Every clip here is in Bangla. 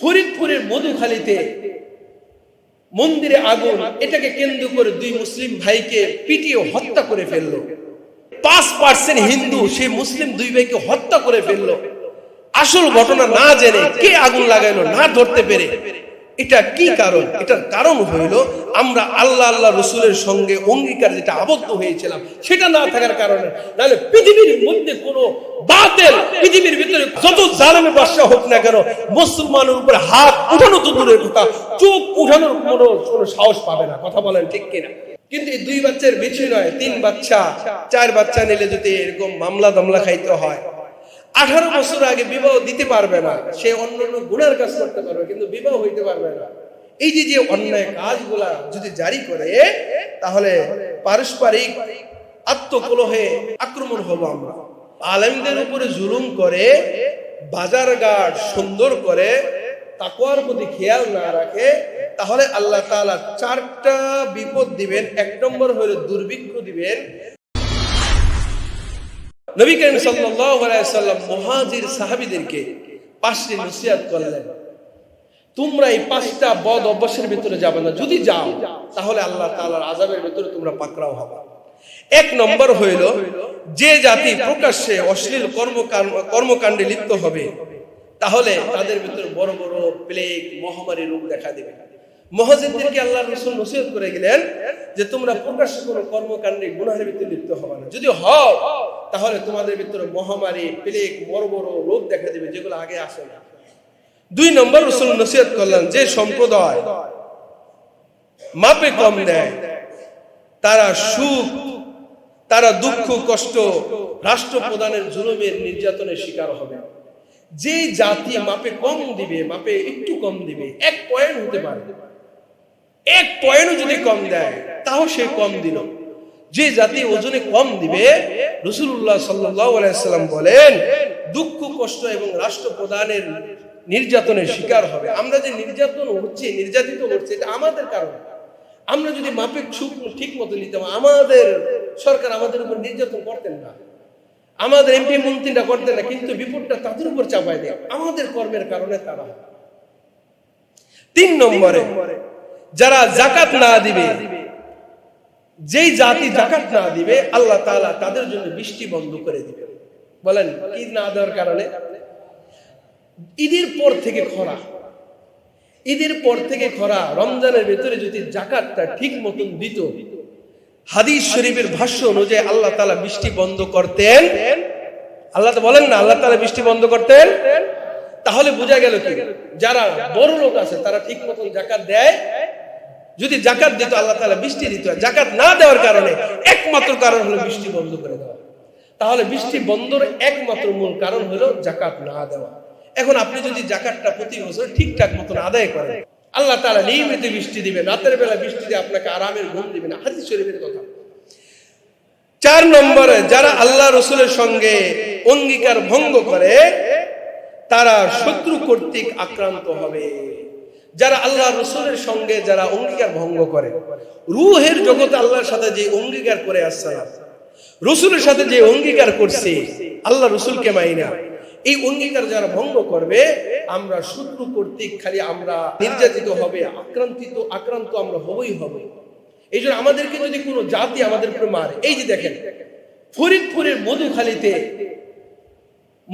ফরিদপুরের মধুখালীতে মন্দিরে আগুন, এটাকে কেন্দ্র করে দুই মুসলিম ভাইকে পিটিয়ে হত্যা করে ফেলল। পাঁচ পার্সেন্ট হিন্দু, সেই মুসলিম দুই ভাইকে হত্যা করে ফেলল। আসল ঘটনা না জেনে কে আগুন লাগাইলো, না ধরতে পেরে। এটা কি কারণ? এটার কারণ হইল আমরা আল্লাহ আল্লাহ রসুলের সঙ্গে অঙ্গীকার যেটা আবদ্ধ হয়েছিলাম, সেটা না থাকার কারণে, নাহলে পৃথিবীর মধ্যে কোনো বাতেল, পৃথিবীর ভিতরে যত জালেমের বাসা হোক না কেন, মুসলমানের উপরে হাত উঠানো তো দূরের কথা, চোখ উঠানোর কোনো কোনো সাহস পাবে না, কথা বলেন ঠিক কিনা? কিন্তু এই দুই বাচ্চার বেশি নয়, তিন বাচ্চা, চার বাচ্চা নিলে যদি এরকম মামলা দামলা খাইতে হয় আঠারো বছর আগে বিবাহ দিতে পারবে না, সে অন্য অন্য গুণের কাজ করতে পারবে, কিন্তু বিবাহ হইতে পারবে না। এই যে যে অন্যায় কাজগুলা যদি জারি করে, তাহলে পারস্পরিক আত্মকলহে আক্রমণ হব আমরা। আলেমদের উপরে জুলুম করে বাজার ঘাট সুন্দর করে তাকুয়ার প্রতি খেয়াল না রাখে, তাহলে আল্লাহ তাআলা চারটা বিপদ দিবেন। এক নম্বর হলো দুর্ভিক্ষ দিবেন নবী করিম সাল্লাম মুহাজির সাহাবীদেরকে নসিহত করলেন। তোমরা এই পাঁচটা বদ অভ্যাসের ভিতরে যাবে না। যদি যাও, তাহলে আল্লাহ তাআলার আযাবের ভিতরে তোমরা পাকড়াও হবে। এক নম্বর হইল, যে জাতি প্রকাশ্যে অশ্লীল কর্মকাণ্ডে লিপ্ত হবে, তাহলে তাদের ভিতরে বড় বড় প্লেগ মহামারী রোগ দেখা দেবে। মহাজিদদেরকে আল্লাহ রসুল নসিহত করে গেলেন যে তোমরা প্রকাশ্যে কোনো কর্মকাণ্ডে গুনাহের ভিতরে লিপ্ত হবে না। যদি হও, তাহলে তোমাদের ভিতরে মহামারী প্লেগ বড় বড় রোগ দেখা দেবে, যেগুলো আগে আসে না। দুই নম্বর রসুল নসিহত করলেন যে সম্প্রদায় মাপে কম দেয়, তারা সুখ, তারা দুঃখ, কষ্ট রাষ্ট্র প্রধানের জুলুমের নির্যাতনের শিকার হবে। যে জাতি মাপে কম দিবে, মাপে একটু কম দিবে, এক পয়েন্ট হতে পারে। এক পয়েন্টও যদি কম দেয়, তাও সে কম দিল। যে জাতি ওজনে কম দিবে রসুল্লাহ সাল্লাম বলেন, দুঃখ, কষ্ট এবং রাষ্ট্র প্রধানের নির্যাতনের শিকার হবে। আমরা যে নির্যাতন হচ্ছে, নির্যাতিত হচ্ছে, এটা আমাদের কারণে। আমরা যদি মাপে ঠিক মতো নিতাম, আমাদের সরকার আমাদের উপর নির্যাতন করতেন না। আমাদের এমপি মন্ত্রীরা করতেন না, কিন্তু বিপদটা তাদের উপর চাপায় দেয়। আমাদের কর্মের কারণে তারা। তিন নম্বরে যারা জাকাত না দিবে, যেই জাতি জাকাত না দিবে, আল্লাহ তাআলা তাদের জন্য বৃষ্টি বন্ধ করে দিবে। বলেন কি না দেওয়ার কারণে? ঈদের পর থেকে খরা। ঈদের পর থেকে খরা, রমজানের ভেতরে যদি জাকাতটা ঠিক মতন দিত, হাদিস শরীফের ভাষ্য অনুযায়ী আল্লাহ তালা বৃষ্টি বন্ধ করতেন। আল্লাহ তো বলেন না, আল্লাহ তালা বৃষ্টি বন্ধ করতেন। তাহলে বোঝা গেল কি? যারা বড় লোক আছে, তারা ঠিক মতন জাকাত দেয় যদি জাকাত দিত, আল্লাহ তালা বৃষ্টি দিত। জাকাত না দেওয়ার কারণে একমাত্র কারণ হলো বৃষ্টি বন্ধ করে দেওয়া। তাহলে বৃষ্টি বন্ধর একমাত্র মূল কারণ হলো জাকাত না দেওয়া। এখন আপনি যদি জাকাতটা প্রতি বছর ঠিকঠাক মতন আদায় করেন, আল্লাহ তারা নিয়মিত বৃষ্টি দিবেন। রাতের বেলা বৃষ্টি দিয়ে আপনাকে আরামের ঘুম দিবেন। হাদিস শরীফের কথা। চার নম্বরে, যারা আল্লাহ রসুলের সঙ্গে অঙ্গীকার ভঙ্গ করে, তারা শত্রু কর্তৃক আক্রান্ত হবে। যারা আল্লাহ রসুলের সঙ্গে যারা অঙ্গীকার ভঙ্গ করে, রুহের জগতে আল্লাহর সাথে যে অঙ্গীকার করে আসছে, রসুলের সাথে যে অঙ্গীকার করছে আল্লাহ রসুলকে মাইনা এই অঙ্গীকার যারা ভঙ্গ করবে, আমরা শত্রু কর্তৃক খালি আমরা নির্যাতিত হবে, আক্রান্তিত, আক্রান্ত আমরা হবই হবে। এই জন্য আমাদেরকে যদি কোনো জাতি আমাদের উপরে মারে, এই যে দেখেন, ফরিদপুরের মধুখালীতে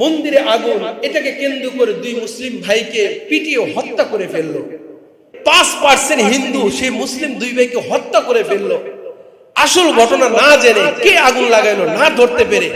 মন্দিরে আগুন, এটাকে কেন্দ্র করে দুই মুসলিম ভাইকে পিটিয়ে হত্যা করে ফেলল। পাঁচ পার্সেন্ট হিন্দু, সেই মুসলিম দুই ভাইকে হত্যা করে ফেলল। আসল ঘটনা না জেনে কে আগুন লাগাইলো, না ধরতে পেরে।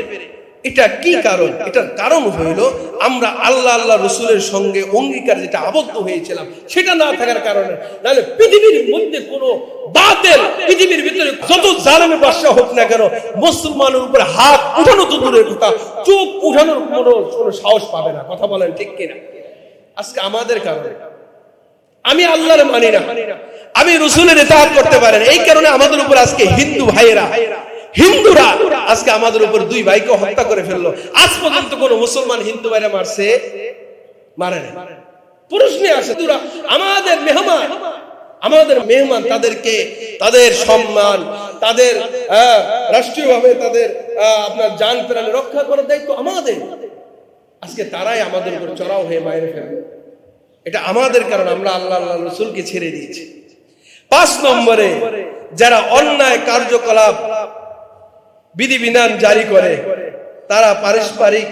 এটা কি কারণ? এটার কারণ হইল আমরা আল্লাহ আল্লাহ রসুলের সঙ্গে অঙ্গীকার যেটা আবদ্ধ হয়েছিলাম, সেটা না থাকার কারণে। নাহলে পৃথিবীর মধ্যে কোনো বাতেল, পৃথিবীর ভিতরে যত জালেমের বাসা হোক না কেন, মুসলমানের উপরে হাত উঠানো তো দূরের কথা, চোখ উঠানোর কোনো কোনো সাহস পাবে না। কথা বলেন ঠিক কিনা? আজকে আমাদের কারণে। আমি আল্লাহর মানি না। আমি রসুলের এতাহাত করতে পারেন এই কারণে আমাদের উপর আজকে হিন্দু ভাইয়েরা হিন্দুরা আজকে আমাদের উপর দুই ভাইকে হত্যা করে ফেলল। আজ পর্যন্ত কোন মুসলমান হিন্দু ভাইরা মারছে? মারে পুরুষ নিয়ে আসে। আমাদের মেহমান আমাদের মেহমান তাদেরকে তাদের সম্মান, তাদের রাষ্ট্রীয়ভাবে তাদের আপনার যান প্রাণ রক্ষা করার দায়িত্ব আমাদের। আজকে তারাই আমাদের উপর চড়াও হয়ে বাইরে ফেলবে এটা আমাদের কারণ আমরা আল্লাহ আল্লাহ রসুলকে ছেড়ে দিয়েছি। পাঁচ নম্বরে, যারা অন্যায় কার্যকলাপ বিধিবিধান জারি করে, তারা পারস্পরিক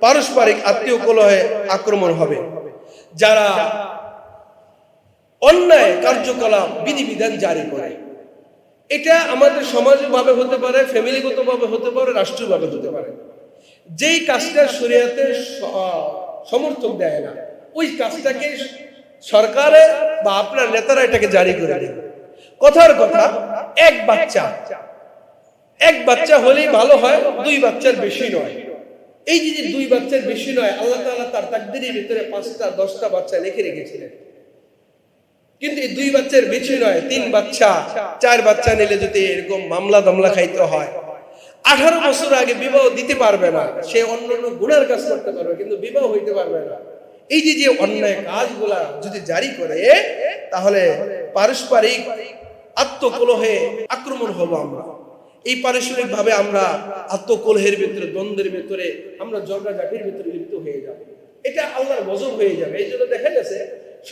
পারস্পরিক আত্মীয় কলহে আক্রমণ হবে। যারা অন্যায় কার্যকলাপ বিধিবিধান জারি করে, এটা আমাদের সমাজভাবে হতে পারে, ফ্যামিলিগতভাবে হতে পারে, রাষ্ট্রীয়ভাবে হতে পারে। যেই কাজটা শরীয়তে স- সমর্থক দেয় না, ওই কাজটাকে সরকারের বা আপনার নেতারা এটাকে জারি করে দেবে। কথার কথা, এক বাচ্চা এক বাচ্চা হলেই ভালো হয়, দুই বাচ্চার বেশি নয়। এই যে দুই বাচ্চার বেশি নয়, আল্লাহ তাআলা তার তাকদিরের ভিতরে পাঁচটা, দশটা বাচ্চা লিখে রেখেছিলেন। কিন্তু এই দুই বাচ্চার বেশি নয়, তিন বাচ্চা, চার বাচ্চা নিলে যদি এরকম মামলা দামলা খাইতে হয়, আঠারো বছর আগে বিবাহ দিতে পারবে না, সে অন্য অন্য গুণের কাজ করতে পারবে, কিন্তু বিবাহ হইতে পারবে না। এই যে যে অন্যায় কাজগুলা যদি জারি করে, তাহলে পারস্পরিক আত্মকলহে আক্রমণ হব আমরা। এই পারস্পরিক ভাবে আমরা আত্মকলহের ভিতরে, দ্বন্দ্বের ভিতরে, আমরা ঝগড়াঝাটির ভিতরে লিপ্ত হয়ে যাব। এটা আল্লাহর গজব হয়ে যাবে। এই জন্য দেখা গেছে,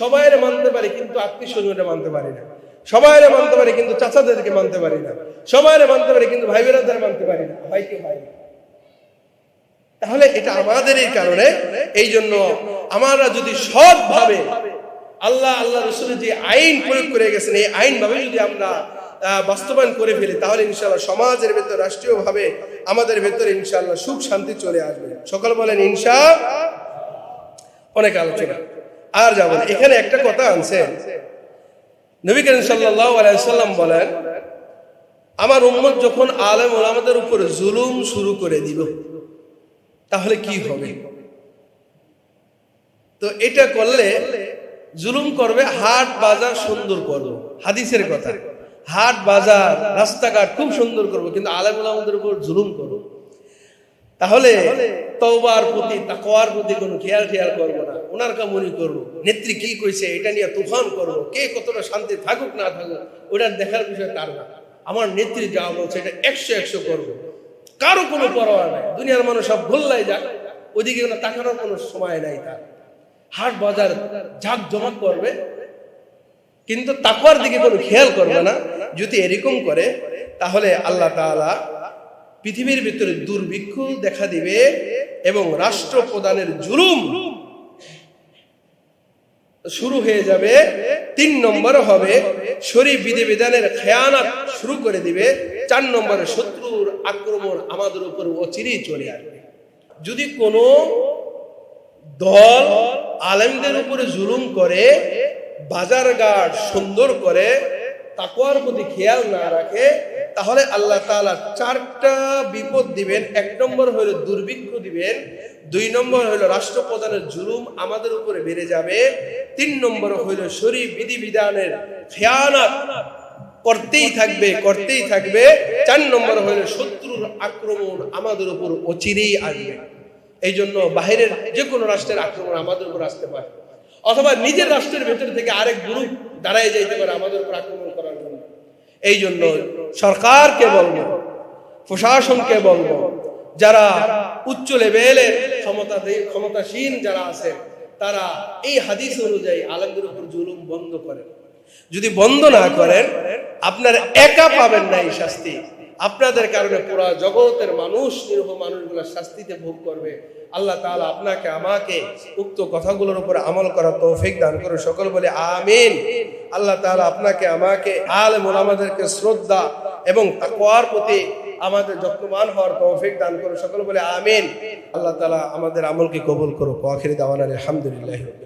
সবাইরে মানতে পারি কিন্তু আত্মীয় স্বজনরা মানতে পারি না। সবাইরে মানতে পারি কিন্তু চাচাদেরকে মানতে পারি না। সবাইরে মানতে পারি কিন্তু ভাই বেরাদের মানতে পারি না। ভাইকে ভাই তাহলে এটা আমাদের এই কারণে, এই জন্য আমরা যদি সৎভাবে আল্লাহ আল্লাহ রসুলের যে আইন প্রয়োগ করে গেছেন, এই আইন ভাবে যদি আমরা বাস্তবায়ন করে ফেলি, তাহলে ইনশাল্লাহ সমাজের ভেতর রাষ্ট্রীয় ভাবে আমাদের ভেতরে ইনশাল্লাহ সুখ শান্তি চলে আসবে। সকল বলেন ইনশা, অনেক আলোচনা। আর যাব। এখানে একটা কথা আনছেন নবী করিম সাল্লাম বলেন, আমার উম্মত যখন আলেম ওলামাদের উপর জুলুম শুরু করে দিব তাহলে কি হবে? তো এটা করলে জুলুম করবে, হাট বাজার সুন্দর করব। হাদিসের কথা। হাট, বাজার, রাস্তাঘাট খুব সুন্দর করব, কিন্তু আলেম ওলামাদের উপর জুলুম করব। তাহলে তওবার প্রতি, তাকওয়ার প্রতি কোনো খেয়াল খেয়াল করব না। ওনার কামনি করব। নেত্রী কি কইছে, এটা নিয়ে তুফান করব। কে কতটা শান্তি থাকুক, না থাকুক ওটা দেখার বিষয় তার না। আমার নেত্রী যা বলছে, এটা একশো একশো করব। কারও কোনো পরোয়া নাই। দুনিয়ার মানুষ সব ভুললাই যাক। ওইদিকে কোনো তাকানোর কোনো সময় নাই তার। হাট, বাজার ঝাঁক জমাক করবে। কিন্তু তাকওয়ার দিকে কোনো খেয়াল করবে না। যদি এরকম করে, তাহলে আল্লাহ তাআলা পৃথিবীর ভিতরে দুর্ভিক্ষ দেখা দিবে এবং রাষ্ট্র প্রদানের জুলুম শুরু হয়ে যাবে। তিন নম্বর হবে, শরীর বিধিবিধানের খেয়ানাত শুরু করে দিবে। চার নম্বরে শত্রুর আক্রমণ আমাদের উপর অচিরেই চলে আসবে। যদি কোনো দল আলেমদের উপরে জুলুম করে বাজার ঘাট সুন্দর করে তাকুয়ার প্রতি খেয়াল না রাখে, তাহলে আল্লাহ তাআলা চারটা বিপদ দিবেন। এক নম্বর হলো দুর্ভিক্ষ দিবেন, দুই নম্বর হলো রাষ্ট্রপ্রধানের জুলুম আমাদের উপরে বেড়ে যাবে, তিন নম্বর হইল শরীর বিধিবিধানের খেয়ানাত করতেই থাকবে করতেই থাকবে, চার নম্বর হইল শত্রুর আক্রমণ আমাদের উপর অচিরেই আসবে। এই জন্য বাহিরের যে কোনো রাষ্ট্রের আক্রমণ আমাদের উপর আসতে পারে। অথবা নিজের রাষ্ট্রের ভেতর থেকে আরেক গ্রুপ দাঁড়ায় যাইতে পারে আমাদের উপর আক্রমণ করার জন্য। এই জন্য সরকারকে বলব, প্রশাসনকে বলব, যারা উচ্চ লেভেলের ক্ষমতা ক্ষমতাসীন যারা আছে, তারা এই হাদিস অনুযায়ী আলমদের উপর জুলুম বন্ধ করেন। যদি বন্ধ না করেন, আপনার একা পাবেন না এই শাস্তি। আপনাদের কারণে পুরা জগতের মানুষ, নিরহ মানুষগুলো শাস্তিতে ভোগ করবে। আল্লাহ তাআলা আপনাকে, আমাকে উক্ত কথাগুলোর উপর আমল করা তৌফিক দান করে সকল বলে আমিন। আল্লাহ তাআলা আপনাকে, আমাকে আলেম ওলামাদেরকে শ্রদ্ধা এবং তাকওয়ার প্রতি আমাদের যত্নবান হওয়ার তৌফিক দান করে সকল বলে আমিন। আল্লাহ তালা আমাদের আমলকে কবুল করুক। আখির দাওয়ানা আলহামদুলিল্লাহ